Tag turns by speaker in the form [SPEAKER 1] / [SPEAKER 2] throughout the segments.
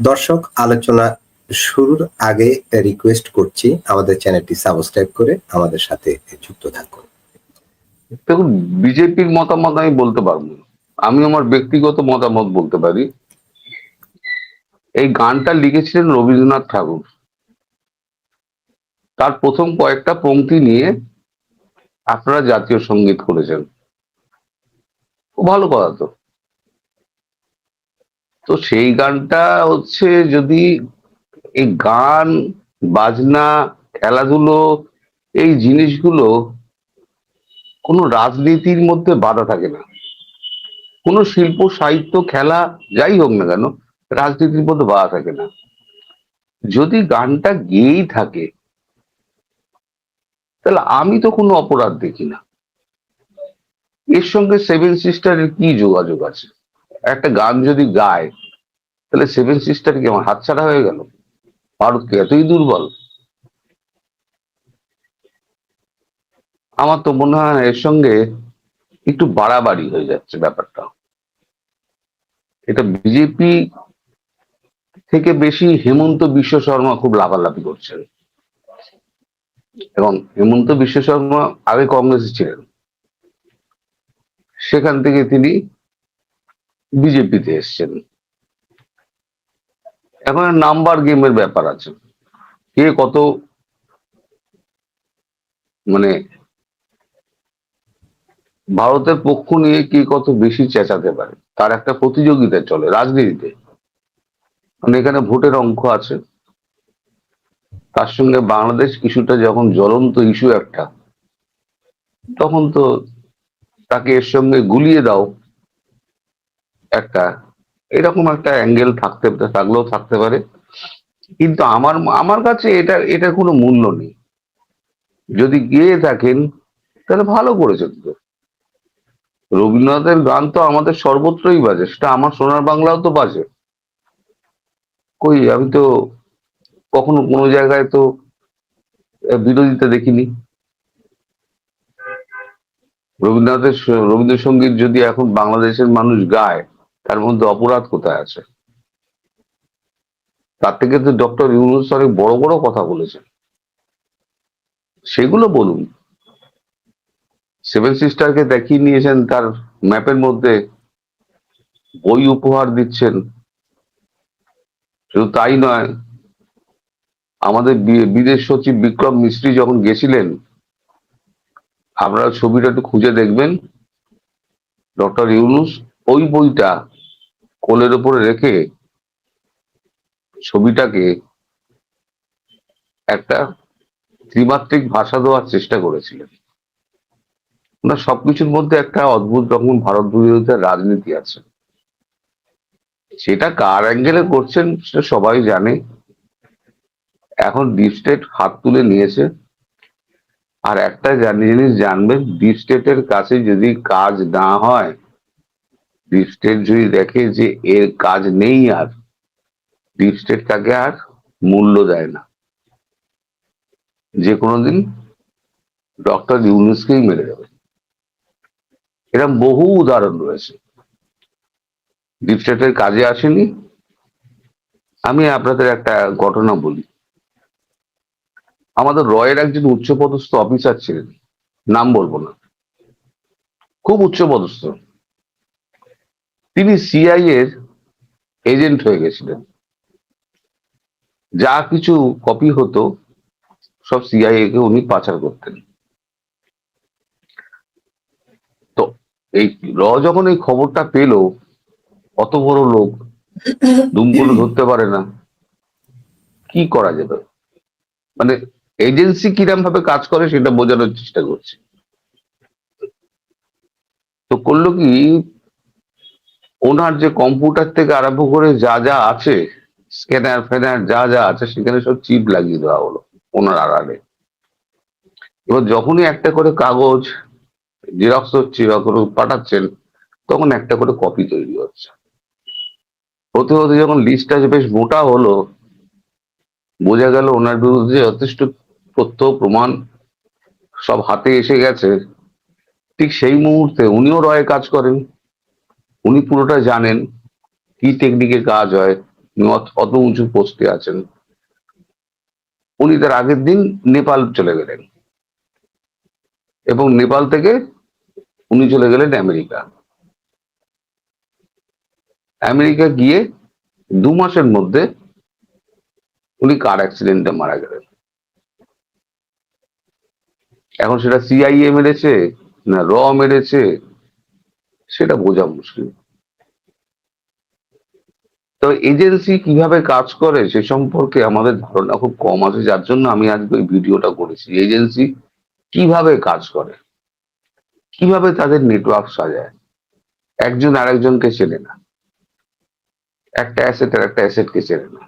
[SPEAKER 1] দর্শক, আলোচনা শুরুর আগে রিকোয়েস্ট করছি আমাদের চ্যানেলটি সাবস্ক্রাইব করে আমাদের সাথে যুক্ত থাকুন।
[SPEAKER 2] দেখুন, বিজেপির মতামত আমি বলতে পারব আমি আমার ব্যক্তিগত মতামত বলতে পারি। এই গানটা লিখেছিলেন রবীন্দ্রনাথ ঠাকুর। তার প্রথম কয়েকটা পংক্তি নিয়ে আপনারা জাতীয় সংগীত করেছেন। ভালো কথা তো। তো সেই গানটা হচ্ছে যদি এই গান, বাজনা, খেলাধুলো, এই জিনিসগুলো কোনো রাজনীতির মধ্যে বাধা থাকে না। কোনো শিল্প, সাহিত্য, খেলা, যাই হোক না কেন, রাজনীতির মধ্যে বাধা থাকে না। যদি গানটা গেয়েই থাকে, তাহলে আমি তো কোনো অপরাধ দেখি না। এর সঙ্গে সেভেন সিস্টারের কি যোগাযোগ আছে? একটা গান যদি গায়, তাহলে সেভেন সিস্টার কি আমার হাতছাড়া হয়ে গেল? ভারতকে এতই দুর্বল? আমার তো মনে হয় এর সঙ্গে একটু বাড়াবাড়ি হয়ে যাচ্ছে ব্যাপারটা। এটা বিজেপি থেকে বেশি হেমন্ত বিশ্ব শর্মা খুব লাভালাভি করছেন। এবং হেমন্ত বিশ্ব শর্মা আগে কংগ্রেসে ছিলেন। সেখান থেকে তিনি বিজেপিতে এসছেন। এখন নাম্বার গেমের ব্যাপার আছে। কে কত মানে ভারতের পক্ষ নিয়ে কে কত বেশি চেঁচাতে পারে, তার একটা প্রতিযোগিতা চলে রাজনীতিতে। মানে এখানে ভোটের অঙ্ক আছে। তার সঙ্গে বাংলাদেশ ইস্যুটা যখন জ্বলন্ত ইস্যু একটা, তখন তো তাকে এর সঙ্গে গুলিয়ে দাও। একটা এরকম একটা অ্যাঙ্গেল থাকতে, থাকলেও থাকতে পারে। কিন্তু আমার আমার কাছে এটা এটার কোনো মূল্য নেই। যদি গিয়ে থাকেন, তাহলে ভালো করেছেন তো। রবীন্দ্রনাথের গান তো আমাদের সর্বত্রই বাজে, সেটা আমার সোনার বাংলাও তো বাজে। কই, আমি তো কখনো কোনো জায়গায় তো বিরোধিতা দেখিনি। রবীন্দ্রনাথের রবীন্দ্রসঙ্গীত যদি এখন বাংলাদেশের মানুষ গায় তার মধ্যে অপরাধ কোথায় আছে? তার থেকে তো ডক্টর ইউনুস অনেক বড় বড় কথা বলেছেন। সেগুলো বলুন। সেভেন সিস্টারকে দেখিয়ে নিয়েছেন, তার ম্যাপের মধ্যে বই উপহার দিচ্ছেন। শুধু তাই নয়, আমাদের বিদেশ সচিব বিক্রম মিস্ত্রি যখন গেছিলেন, আপনারা ছবিটা একটু খুঁজে দেখবেন। ডক্টর ইউনুস ওই বইটা কোলের উপরে রেখে ছবিটাকে একটা ত্রিমাত্রিক ভাষা দেওয়ার চেষ্টা করেছিলেন। না, সবকিছুর মধ্যে একটা অদ্ভুত রকম ভারত বিরোধিতার রাজনীতি আছে। সেটা কার অ্যাঙ্গেলে করছেন সেটা সবাই জানে। এখন ডিপ স্টেট হাত তুলে নিয়েছে। আর একটা জিনিস জানবেন ডিপ স্টেটের কাছে যদি কাজ না হয় ডিপ স্টেট যদি দেখে যে এর কাজ নেই আর ডিপ স্টেট তাকে আর মূল্য দেয় না। যে কোনোদিন ডক্টর ইউনুসকেই মেরে দেবে। এরকম বহু উদাহরণ রয়েছে। ডিপ স্টেটের কাজে আসেনি। আমি আপনাদের একটা ঘটনা বলি। আমাদের রয়ের একজন উচ্চপদস্থ অফিসার ছিলেন। নাম বলব না। খুব উচ্চপদস্থ। তিনি সিআই এর এজেন্ট হয়ে গেছিলেন। যা কিছু কপি হতো, সব সিআইএ কে উনি পাচার করতেন। তো এই র যখন এই খবরটা পেল, অত বড় লোক দুম করে ধরতে পারে না। কি করা যেত মানে এজেন্সি কিরম ভাবে কাজ করে সেটা বোঝানোর চেষ্টা করছে। তো করল কি ওনার যে কম্পিউটার থেকে আরম্ভ করে যা যা আছে স্ক্যানার ফ্যানার যা যা আছে, সেখানে সব চিপ লাগিয়ে দেওয়া হলো ওনার আড়ালে। এবার যখনই একটা করে কাগজ জেরক্স হচ্ছে বা কোনো পাঠাচ্ছেন, তখন একটা করে কপি তৈরি হচ্ছে। হতে হতে যখন লিস্টটা বেশ মোটা হলো, বোঝা গেল ওনার বিরুদ্ধে যথেষ্ট তথ্য, প্রমাণ সব হাতে এসে গেছে। ঠিক সেই মুহূর্তে উনিও রয়ে কাজ করেন। উনি পুরোটা জানেন কি টেকনিকে কাজ হয় অত উঁচু পোস্টে আছেন। উনি তার আগের দিন নেপাল চলে গেলেন। এবং নেপাল থেকে উনি চলে গেলেন আমেরিকা। আমেরিকা গিয়ে দু মাসের মধ্যে উনি কার অ্যাক্সিডেন্টে মারা গেলেন। এখন সেটা সিআইএ মেরেছে না র মেরেছে? সেটা বোঝা মুশকিল। তো এজেন্সি কীভাবে কাজ করে সে সম্পর্কে আমাদের ধারণা খুব কম আছে, যার জন্য আমি আজকে ওই ভিডিওটা করেছি। এজেন্সি কীভাবে কাজ করে? কীভাবে তাদের নেটওয়ার্ক সাজায়? একজন আরেকজনকে চেনে না। একটা অ্যাসেট আর একটা অ্যাসেটকে চেনে না।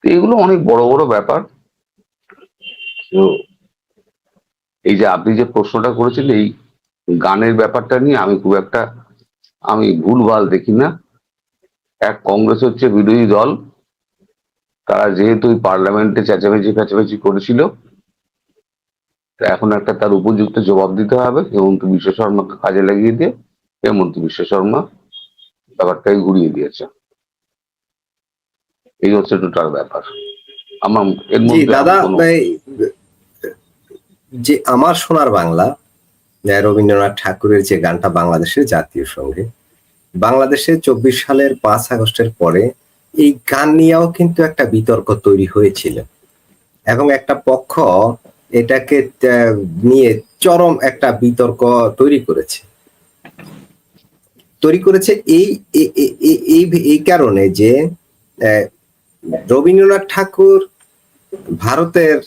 [SPEAKER 2] তো এগুলো অনেক বড় বড় ব্যাপার। তো এই যে আপনি যে প্রশ্নটা করেছেন এই গানের ব্যাপারটা নিয়ে আমি খুব একটা আমি ভুলভাল দেখি না। এক কংগ্রেস হচ্ছে বিরোধী দল। তারা যেহেতু পার্লামেন্টে চেঁচামেচি ফেঁচামেচি করেছিল এখন একটা তার উপযুক্ত জবাব দিতে হবে। হেমন্ত বিশ্ব শর্মাকে কাজে লাগিয়ে দিয়ে হেমন্ত বিশ্ব শর্মা ব্যাপারটাকে ঘুরিয়ে দিয়েছে। এই হচ্ছে টোটাল ব্যাপার। আমার এর মধ্যে
[SPEAKER 1] দাদা যে আমার সোনার বাংলা রবীন্দ্রনাথ ঠাকুরের যে গানটা বাংলাদেশের জাতীয় সঙ্গে, বাংলাদেশে চব্বিশ সালের পাঁচ আগস্টের পরে এই গান নিয়েও কিন্তু একটা বিতর্ক তৈরি হয়েছিল। এবং একটা পক্ষ এটাকে নিয়ে চরম একটা বিতর্ক তৈরি করেছে। তৈরি করেছে এই এই- কারণে যে রবীন্দ্রনাথ ঠাকুর ভারতের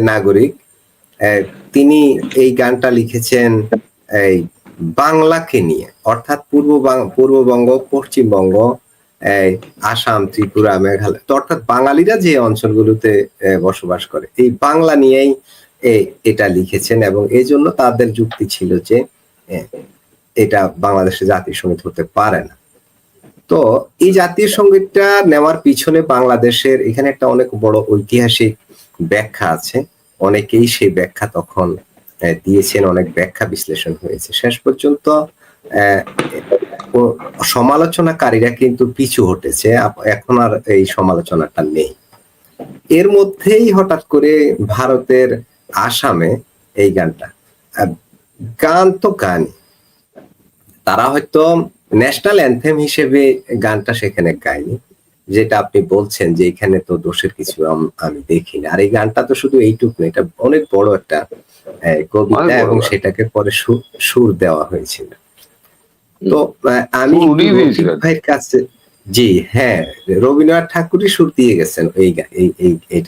[SPEAKER 1] নাগরিক তিনি এই গানটা লিখেছেন এই বাংলাকে নিয়ে, অর্থাৎ পূর্ব পূর্ববঙ্গ, পশ্চিমবঙ্গ আসাম, ত্রিপুরা, মেঘালয়, তো অর্থাৎ বাঙালিরা যে অঞ্চলগুলোতে বসবাস করে, এই বাংলা নিয়েই এটা লিখেছেন এবং এই জন্য তাদের যুক্তি ছিল যে এটা বাংলাদেশের জাতীয় সংগীত হতে পারে না। তো এই জাতীয় সঙ্গীতটা নেওয়ার পিছনে বাংলাদেশের এখানে একটা অনেক বড় ঐতিহাসিক ব্যাখ্যা আছে। অনেকেই সেই ব্যাখ্যা তখন দিয়েছেন, অনেক ব্যাখ্যা বিশ্লেষণ হয়েছে। শেষ পর্যন্ত সমালোচনাকারীরা কিন্তু পিছু হটেছে এখন আর এই সমালোচনাটা নেই। এর মধ্যেই হঠাৎ করে ভারতের আসামে এই গানটা গান তো গান তারা হয়তো ন্যাশনাল অ্যান্থেম হিসেবে গানটা সেখানে গায়নি। যেটা আপনি বলছেন যে এখানে তো দোষের কিছু আমি দেখি না আর এই গানটা তো শুধু এইটুকু না এটা অনেক বড় একটা কবিতা এবং সেটাকে পরে সুর দেওয়া হয়েছিল। তো আমি। ভাইয়ের কাছে জি হ্যাঁ রবীন্দ্রনাথ ঠাকুরই সুর দিয়ে গেছেন এই এই এই